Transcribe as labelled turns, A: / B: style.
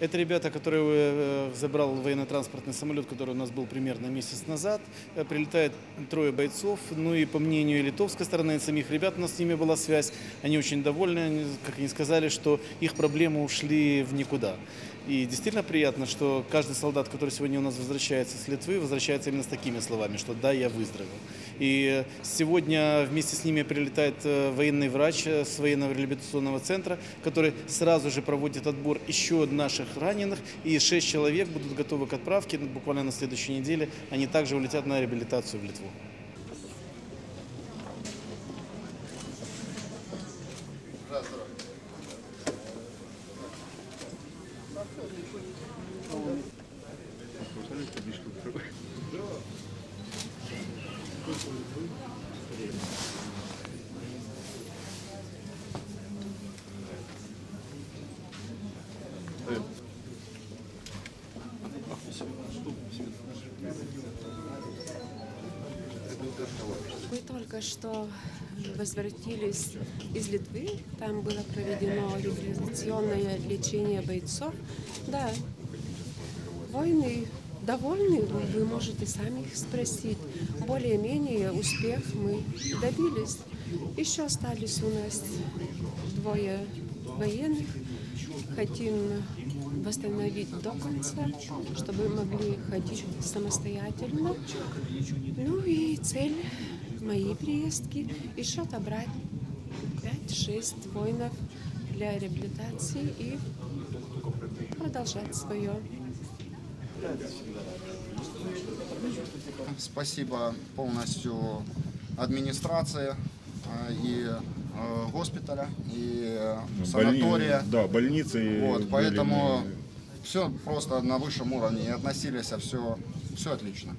A: Это ребята, которые э, забрал военно-транспортный самолет, который у нас был примерно месяц назад. Э, Прилетает трое бойцов. Ну и по мнению литовской стороны, самих ребят у нас с ними была связь. Они очень довольны, как они сказали, что их проблемы ушли в никуда. И действительно приятно, что каждый солдат, который сегодня у нас возвращается с Литвы, возвращается именно с такими словами, что да, я выздоровел. И сегодня вместе с ними прилетает э, военный врач э, с военного реабилитационного центра, который сразу же проводит отбор еще наших раненых, и шесть человек будут готовы к отправке. Буквально на следующей неделе они также улетят на реабилитацию в Литву.
B: Мы только что возвратились из Литвы. Там было проведено реабилитационное лечение бойцов. Да, войны довольны, вы можете сами их спросить. Более-менее успех мы добились. Еще остались у нас двое военных. Хотим восстановить до конца, чтобы могли ходить самостоятельно. Ну и цель моей приездки еще отобрать 5-6 воинов для реабилитации и продолжать свое
C: Спасибо полностью администрации и э, госпиталя, и э, санатория.
D: Больни- Да, больницы.
C: Вот, поэтому все просто на высшем уровне и относились, все, все отлично.